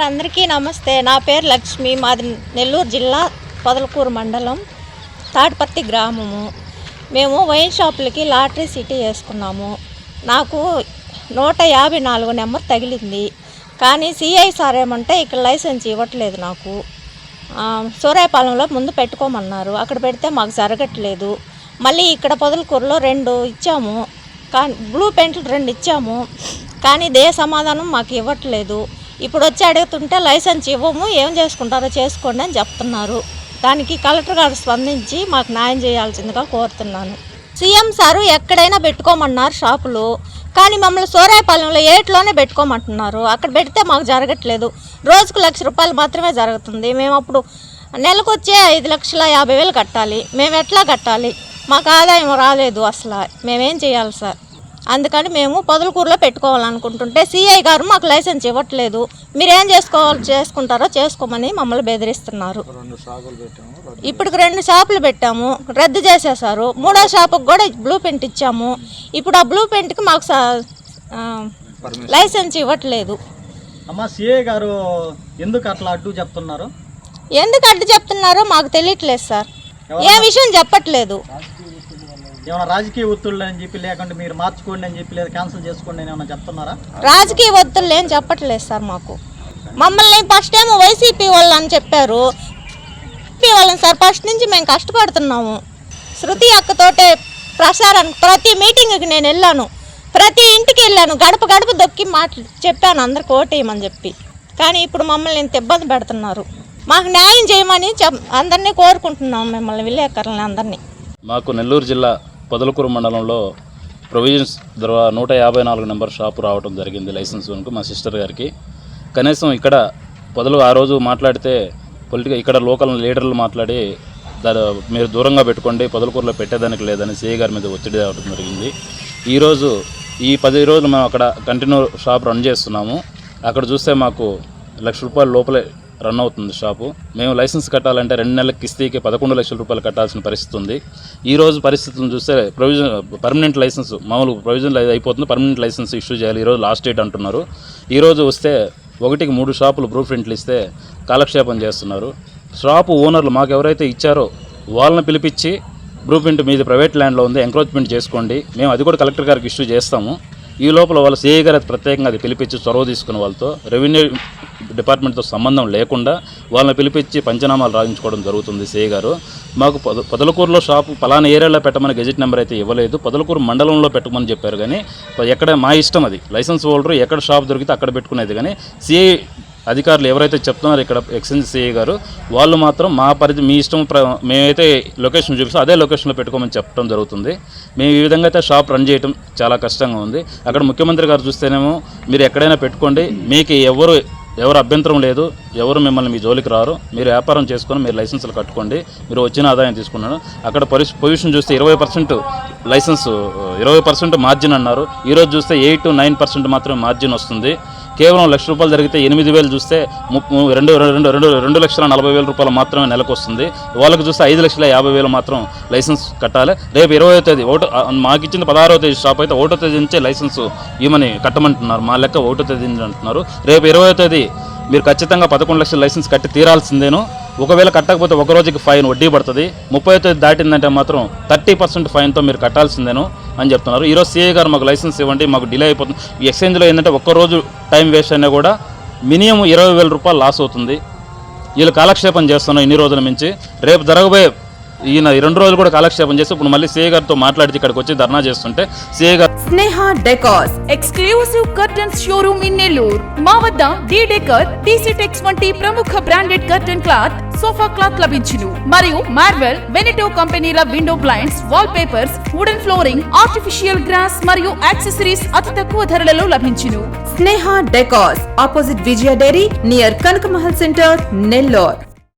Sir అందరికీ నమస్తే. నా పేరు లక్ష్మి. మాది నెల్లూరు జిల్లా పొదలకూరు మండలం తాడిపత్తి గ్రామము. మేము వైన్ షాపులకి లాటరీ సిటీ వేసుకున్నాము. నాకు నూట యాభై నాలుగు నెంబర్ తగిలింది. కానీ సిఐ సార్ ఏమంటే ఇక్కడ లైసెన్స్ ఇవ్వట్లేదు నాకు. సూరాయపాలెంలో ముందు పెట్టుకోమన్నారు. అక్కడ పెడితే మాకు జరగట్లేదు. మళ్ళీ ఇక్కడ పొదలకూరులో రెండు ఇచ్చాము. కానీ బ్లూ పెయింట్లు రెండు ఇచ్చాము. కానీ దే సమాధానం మాకు ఇవ్వట్లేదు. ఇప్పుడు వచ్చి అడుగుతుంటే లైసెన్స్ ఇవ్వము ఏం చేసుకుంటారో చేసుకోండి అని చెప్తున్నారు. దానికి కలెక్టర్ గారు స్పందించి మాకు న్యాయం చేయాల్సిందిగా కోరుతున్నాను. సీఎం సారు ఎక్కడైనా పెట్టుకోమన్నారు షాపులు కానీ మమ్మల్ని సోరాయపాలెంలో ఏట్లోనే పెట్టుకోమంటున్నారు. అక్కడ పెడితే మాకు జరగట్లేదు. రోజుకు లక్ష రూపాయలు మాత్రమే జరుగుతుంది. మేము అప్పుడు నెలకు వచ్చే ఐదు లక్షల యాభై వేలు కట్టాలి. మేము ఎట్లా కట్టాలి? మాకు ఆదాయం రాలేదు అసలు. మేమేం చేయాలి సార్? అందుకని మేము పొదలకూరులో పెట్టుకోవాలనుకుంటుంటే సిఐ గారు మాకు లైసెన్స్ ఇవ్వట్లేదు. మీరేం చేసుకోవాలి చేసుకుంటారో చేసుకోమని మమ్మల్ని బెదిరిస్తున్నారు. ఇప్పుడు రెండు షాపులు పెట్టాము రద్దు చేసేసారు మూడో షాపుకి కూడా బ్లూ పెయింట్ ఇచ్చాము. ఇప్పుడు ఆ బ్లూ పెయింట్కి మాకు లైసెన్స్ ఇవ్వట్లేదు. అమ్మ సిఏ గారు ఎందుకు అట్లా అడ్డు చెప్తున్నారు? ఎందుకు అడ్డు చెప్తున్నారో మాకు తెలియట్లేదు సార్. ఏ విషయం చెప్పట్లేదు. ఏమైనా రాజకీయ ఒత్తిళ్ళు అని చెప్పి లేకుంటే మీరు మార్చుకోండి అని చెప్పి లేదా క్యాన్సిల్ చేసుకోండి అని ఏమైనా చెప్తున్నారా? రాజకీయ ఒత్తిళ్ళు ఏం చెప్పట్లేదు సార్ మాకు. మమ్మల్ని ఫస్ట్ ఏమో వైసీపీ వాళ్ళు అని చెప్పారు. వైసీపీ వాళ్ళని సార్ ఫస్ట్ నుంచి మేము కష్టపడుతున్నాము. శృతి అక్కతోటే ప్రసారానికి ప్రతి మీటింగ్కి నేను వెళ్ళాను. ప్రతి ఇంటికి వెళ్ళాను. గడప గడప దొక్కి మాటలు చెప్పాను. అందరికి ఓటేయమని చెప్పి. కానీ ఇప్పుడు మమ్మల్ని ఇంత ఇబ్బంది పెడుతున్నారు. మాకు న్యాయం చేయమని చెప్ అందరినీ కోరుకుంటున్నాం మిమ్మల్ని విలేకరులని అందరినీ. మాకు నెల్లూరు జిల్లా పొదలకూరు మండలంలో ప్రొవిజన్స్ ద్వారా నూట యాభై నాలుగు నెంబర్ షాపు రావడం జరిగింది లైసెన్స్ వరకు మా సిస్టర్ గారికి. కనీసం ఇక్కడ పొదలు ఆ రోజు మాట్లాడితే పొలిటికల్ ఇక్కడ లోకల్ లీడర్లు మాట్లాడి దాని మీరు దూరంగా పెట్టుకోండి పొదలకూరులో పెట్టేదానికి లేదని సిఐ గారి మీద ఒత్తిడి రావడం జరిగింది. ఈరోజు ఈ పది రోజులు మేము అక్కడ కంటిన్యూ షాప్ రన్ చేస్తున్నాము. అక్కడ చూస్తే మాకు లక్ష రూపాయల లోపలే రన్ అవుతుంది షాపు. మేము లైసెన్స్ కట్టాలంటే రెండు నెలల కిస్తీకి పదకొండు లక్షల రూపాయలు కట్టాల్సిన పరిస్థితి ఉంది. ఈ రోజు పరిస్థితులను చూస్తే ప్రొవిజన్ పర్మనెంట్ లైసెన్స్ మామూలు ప్రొవిజన్ అయిపోతుంది పర్మనెంట్ లైసెన్స్ ఇష్యూ చేయాలి. ఈరోజు లాస్ట్ డేట్ అంటున్నారు. ఈరోజు వస్తే ఒకటికి మూడు షాపులు బ్రూ ప్రింట్లు ఇస్తే కాలక్షేపం చేస్తున్నారు. షాపు ఓనర్లు మాకు ఎవరైతే ఇచ్చారో వాళ్ళని పిలిపించి బ్లూ ప్రింట్ మీది ప్రైవేట్ ల్యాండ్లో ఉంది ఎంక్రోచ్మెంట్ చేసుకోండి. మేము అది కూడా కలెక్టర్ గారికి ఇష్యూ చేస్తాము. ఈ లోపల వాళ్ళ సిఐ గారు అది ప్రత్యేకంగా అది పిలిపించి చొరవ తీసుకున్న వాళ్ళతో రెవెన్యూ డిపార్ట్మెంట్తో సంబంధం లేకుండా వాళ్ళని పిలిపించి పంచనామాలు రాయించుకోవడం జరుగుతుంది సిఐ గారు. మాకు పొద పొదలకూరులో షాపు పలానా ఏరియాలో పెట్టమని గెజిట్ నెంబర్ అయితే ఇవ్వలేదు. పొదలకూరు మండలంలో పెట్టమని చెప్పారు కానీ ఎక్కడ మా ఇష్టం అది. లైసెన్స్ హోల్డర్ ఎక్కడ షాప్ దొరికితే అక్కడ పెట్టుకునేది కానీ సిఐ అధికారులు ఎవరైతే చెప్తున్నారో ఇక్కడ ఎక్స్చేంజ్ సిఐ గారు వాళ్ళు మాత్రం మా పరిధి మీ ఇష్టం మేమైతే లొకేషన్ చూపిస్తాం అదే లొకేషన్లో పెట్టుకోమని చెప్పడం జరుగుతుంది. మేము ఈ విధంగా అయితే షాప్ రన్ చేయడం చాలా కష్టంగా ఉంది. అక్కడ ముఖ్యమంత్రి గారు చూస్తేనేమో మీరు ఎక్కడైనా పెట్టుకోండి మీకు ఎవరు ఎవరు అభ్యంతరం లేదు ఎవరు మిమ్మల్ని మీ జోలికి రారు మీరు వ్యాపారం చేసుకొని మీరు లైసెన్సులు కట్టుకోండి మీరు వచ్చిన ఆదాయం తీసుకున్నాను అక్కడ పొజిషన్ పొజిషన్ చూస్తే ఇరవై పర్సెంట్ లైసెన్స్ ఇరవై పర్సెంట్ మార్జిన్ అన్నారు. ఈరోజు చూస్తే ఎయిట్ టు నైన్ పర్సెంట్ మాత్రమే మార్జిన్ వస్తుంది. కేవలం లక్ష రూపాయలు జరిగితే ఎనిమిది వేలు చూస్తే ము- రెండు రెండు రెండు రెండు లక్షల నలభై వేల రూపాయలు మాత్రమే నెలకు వస్తుంది. వాళ్ళకి చూస్తే ఐదు లక్షల యాభై వేలు మాత్రం లైసెన్స్ కట్టాలి. రేపు ఇరవై తేదీ ఓటు మాకు ఇచ్చిన పదహారవ తేదీ షాప్ అయితే ఒకటో తేదీ నుంచే లైసెన్స్ ఇవ్వమని కట్టమంటున్నారు. మా లెక్క ఒకటో తేదీ అంటున్నారు. రేపు ఇరవై తేదీ మీరు ఖచ్చితంగా పదకొండు లక్షల లైసెన్స్ కట్టి తీరాల్సిందేను. ఒకవేళ కట్టకపోతే ఒక రోజుకి ఫైన్ వడ్డీ పడుతుంది. ముప్పై తేదీ దాటిందంటే మాత్రం థర్టీ పర్సెంట్ ఫైన్తో మీరు కట్టాల్సిందేను. అని చెప్తున్నారు. ఈరోజు సిఏ గారు మాకు లైసెన్స్ ఇవ్వండి మాకు డిలే అయిపోతుంది. ఎక్స్చేంజ్లో ఏంటంటే ఒక్క రోజు టైం వేస్ట్ అయినా కూడా మినిమం ఇరవై వేల రూపాయలు లాస్ అవుతుంది. వీళ్ళు కాలక్షేపం చేస్తున్నాం ఇన్ని రోజుల నుంచి. రేపు జరగబోయే ఈయన రెండు రోజులు కూడా కాలక్షేపం చేసి ఇప్పుడు మళ్ళీ సిఏ గారితో మాట్లాడి ఇక్కడికి వచ్చి ధర్నా చేస్తుంటే సిఏ గారు Sneha decors exclusive curtains showroom in Nellore మా వద్ద డి డెకర్ టీసీ టెక్స్ వంటి ప్రముఖ branded curtain cloth sofa cloth లభించును. మరియు మార్వెల్ వెనిటో కంపెనీల window blinds wallpapers wooden flooring artificial grass మరియు యాక్సెసరీస్ అతి తక్కువ ధరలలో లభించును. Sneha decors opposite Vijaya dairy near Kanakamahal centre Nellore